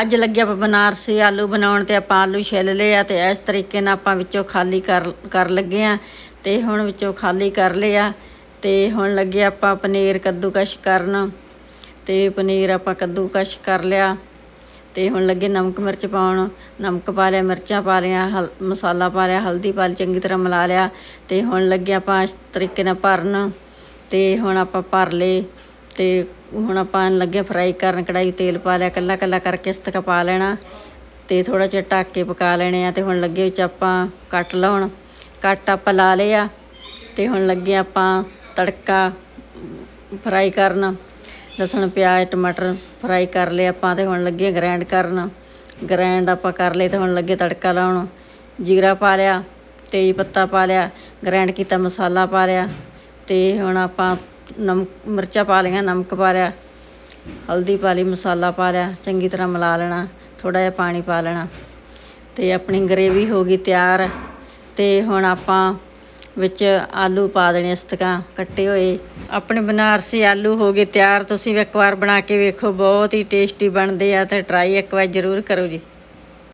ਅੱਜ ਲੱਗਿਆ ਆਪਾਂ ਬਨਾਰਸੀ ਆਲੂ ਬਣਾਉਣ ਤੇ ਆਪਾਂ ਆਲੂ ਛਿੱਲ ਲਏ ਆ ਤੇ ਇਸ ਤਰੀਕੇ ਨਾਲ ਆਪਾਂ ਵਿੱਚੋਂ ਖਾਲੀ ਕਰ ਕਰ ਲੱਗੇ ਆ ਤੇ ਹੁਣ ਵਿੱਚੋਂ ਖਾਲੀ ਕਰ ਲਿਆ ਤੇ ਹੁਣ ਲੱਗੇ ਆਪਾਂ ਪਨੀਰ ਕੱਦੂਕਸ਼ ਕਰਨ ਤੇ ਪਨੀਰ ਆਪਾਂ ਕੱਦੂਕਸ਼ ਕਰ ਲਿਆ ਤੇ ਹੁਣ ਲੱਗੇ ਨਮਕ ਮਿਰਚ ਪਾਉਣ, ਨਮਕ ਪਾ ਲਿਆ, ਮਿਰਚਾਂ ਪਾ ਲਿਆ, ਹਲ, ਮਸਾਲਾ ਪਾ ਲਿਆ, ਹਲਦੀ ਪਾ ਲਈ ਚੰਗੀ ਤਰ੍ਹਾਂ ਮਿਲਾ ਲਿਆ ਤੇ ਹੁਣ ਲੱਗੇ ਆਪਾਂ ਇਸ ਤਰੀਕੇ ਨਾਲ ਭਰਨ ਤੇ ਹੁਣ ਆਪਾਂ ਭਰ ਲਏ ਤੇ ਹੁਣ ਆਪਾਂ ਲੱਗੇ ਫਰਾਈ ਕਰਨ ਕੜਾਈ ਤੇਲ ਪਾ ਲਿਆ, ਕੱਲਾ ਕੱਲਾ ਕਰਕੇ ਇਸ ਤੱਕ ਪਾ ਲੈਣਾ ਤੇ ਥੋੜਾ ਜਿਹਾ ਢੱਕ ਕੇ ਪਕਾ ਲੈਣੇ ਆ ਤੇ ਹੁਣ ਲੱਗੇ ਵਿੱਚ ਆਪਾਂ ਕੱਟ ਲਾਉਣ। ਕੱਟ ਆਪਾਂ ਲਾ ਲਿਆ ਤੇ ਹੁਣ ਲੱਗੇ ਆਪਾਂ ਤੜਕਾ ਫਰਾਈ ਕਰਨ, ਲਸਣ, ਪਿਆਜ਼, ਟਮਾਟਰ ਫਰਾਈ ਕਰ ਲਏ ਆਪਾਂ ਤੇ ਹੁਣ ਲੱਗੇ ਗ੍ਰਾਈਂਡ ਕਰਨ। ਗ੍ਰਾਈਂਡ ਆਪਾਂ ਕਰ ਲਏ ਤੇ ਹੁਣ ਲੱਗੇ ਤੜਕਾ ਲਾਉਣ। ਜੀਰਾ ਪਾ ਲਿਆ, ਤੇਜ ਪੱਤਾ ਪਾ ਲਿਆ ਗ੍ਰਾਈਂਡ ਕੀਤਾ ਮਸਾਲਾ ਪਾ ਲਿਆ ਤੇ ਹੁਣ ਆਪਾਂ ਨਮਕ, ਮਿਰਚਾਂ ਪਾ ਲਈਆਂ, ਨਮਕ ਪਾ ਲਿਆ, ਹਲਦੀ ਪਾ ਲਈ, ਮਸਾਲਾ ਪਾ ਲਿਆ, ਚੰਗੀ ਤਰ੍ਹਾਂ ਮਿਲਾ ਲੈਣਾ ਥੋੜਾ ਜਿਹਾ ਪਾਣੀ ਪਾ ਲੈਣਾ ਤੇ ਆਪਣੀ ਗਰੇਵੀ ਹੋ ਗਈ ਤਿਆਰ ਤੇ ਹੁਣ ਆਪਾਂ ਵਿੱਚ ਆਲੂ ਪਾ ਦੇਣੇ ਇਸ ਕੱਟੇ ਹੋਏ। ਆਪਣੇ ਬਨਾਰਸੀ ਆਲੂ ਹੋ ਗਏ ਤਿਆਰ, ਤੁਸੀਂ ਵੀ ਇੱਕ ਵਾਰ ਬਣਾ ਕੇ ਵੇਖੋ, ਬਹੁਤ ਹੀ ਟੇਸਟੀ ਬਣਦੇ ਆ ਤੇ ਟਰਾਈ ਇੱਕ ਵਾਰ ਜ਼ਰੂਰ ਕਰੋ ਜੀ।